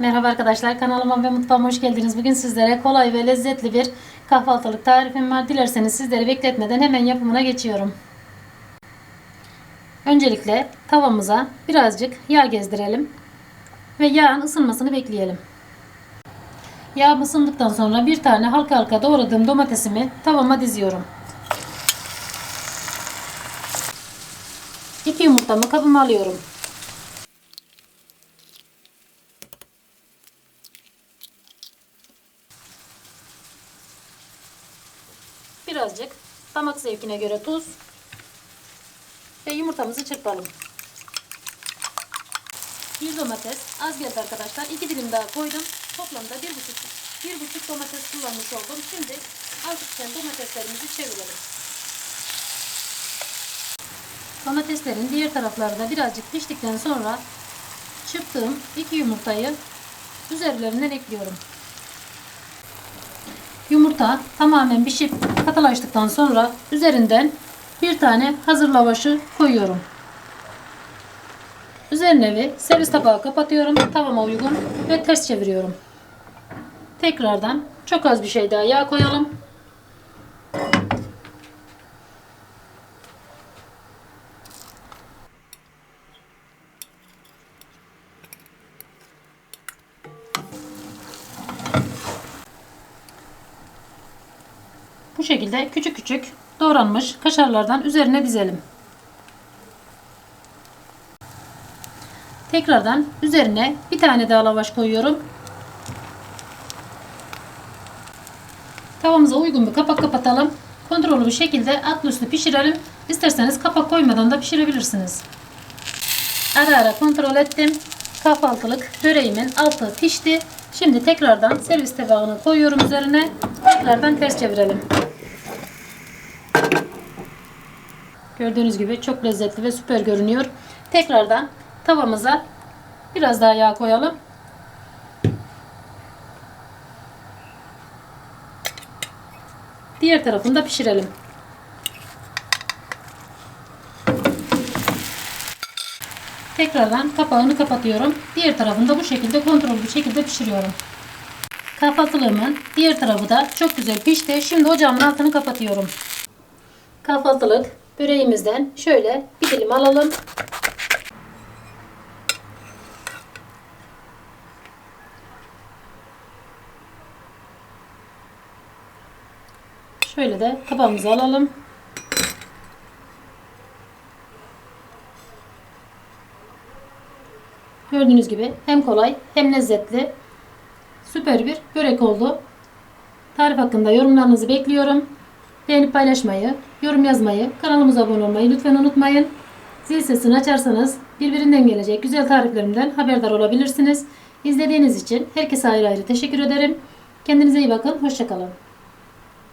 Merhaba arkadaşlar kanalıma ve mutfağıma hoş geldiniz. Bugün sizlere kolay ve lezzetli bir kahvaltılık tarifim var. Dilerseniz sizleri bekletmeden hemen yapımına geçiyorum. Öncelikle tavamıza birazcık yağ gezdirelim ve yağın ısınmasını bekleyelim. Yağ ısındıktan sonra bir tane halka halka doğradığım domatesimi tavama diziyorum. İki yumurtamı kabıma alıyorum. Birazcık damak zevkine göre tuz ve yumurtamızı çırpalım. Bir domates az geldi arkadaşlar. İki dilim daha koydum. Toplamda bir buçuk, bir buçuk domates kullanmış oldum. Şimdi pişen domateslerimizi çevirelim. Domateslerin diğer tarafları da birazcık piştikten sonra çırptığım iki yumurtayı üzerlerinden ekliyorum. Yumurta tamamen pişip katılaştıktan sonra üzerinden bir tane hazır lavaşı koyuyorum. Üzerine bir servis tabağı kapatıyorum. Tavama uygun ve ters çeviriyorum. Tekrardan çok az bir şey daha yağ koyalım. Bu şekilde küçük küçük doğranmış kaşarlardan üzerine dizelim. Tekrardan üzerine bir tane daha lavaş koyuyorum. Tavamıza uygun bir kapak kapatalım. Kontrollü bir şekilde altlı üstü pişirelim. İsterseniz kapak koymadan da pişirebilirsiniz. Ara ara kontrol ettim. Kahvaltılık böreğimin altı pişti. Şimdi tekrardan servis tabağını koyuyorum üzerine. Tekrardan ters çevirelim. Gördüğünüz gibi çok lezzetli ve süper görünüyor. Tekrardan tavamıza biraz daha yağ koyalım. Diğer tarafını da pişirelim. Tekrardan kapağını kapatıyorum. Diğer tarafını da bu şekilde kontrollü bir şekilde pişiriyorum. Kahvaltılığımın diğer tarafı da çok güzel pişti. Şimdi ocağımın altını kapatıyorum. Kahvaltılık böreğimizden şöyle bir dilim alalım. Şöyle de tabağımıza alalım. Gördüğünüz gibi hem kolay hem lezzetli süper bir börek oldu. Tarif hakkında yorumlarınızı bekliyorum. Beğenip paylaşmayı, yorum yazmayı, kanalımıza abone olmayı lütfen unutmayın. Zil sesini açarsanız birbirinden gelecek güzel tariflerimden haberdar olabilirsiniz. İzlediğiniz için herkese ayrı ayrı teşekkür ederim. Kendinize iyi bakın. Hoşçakalın.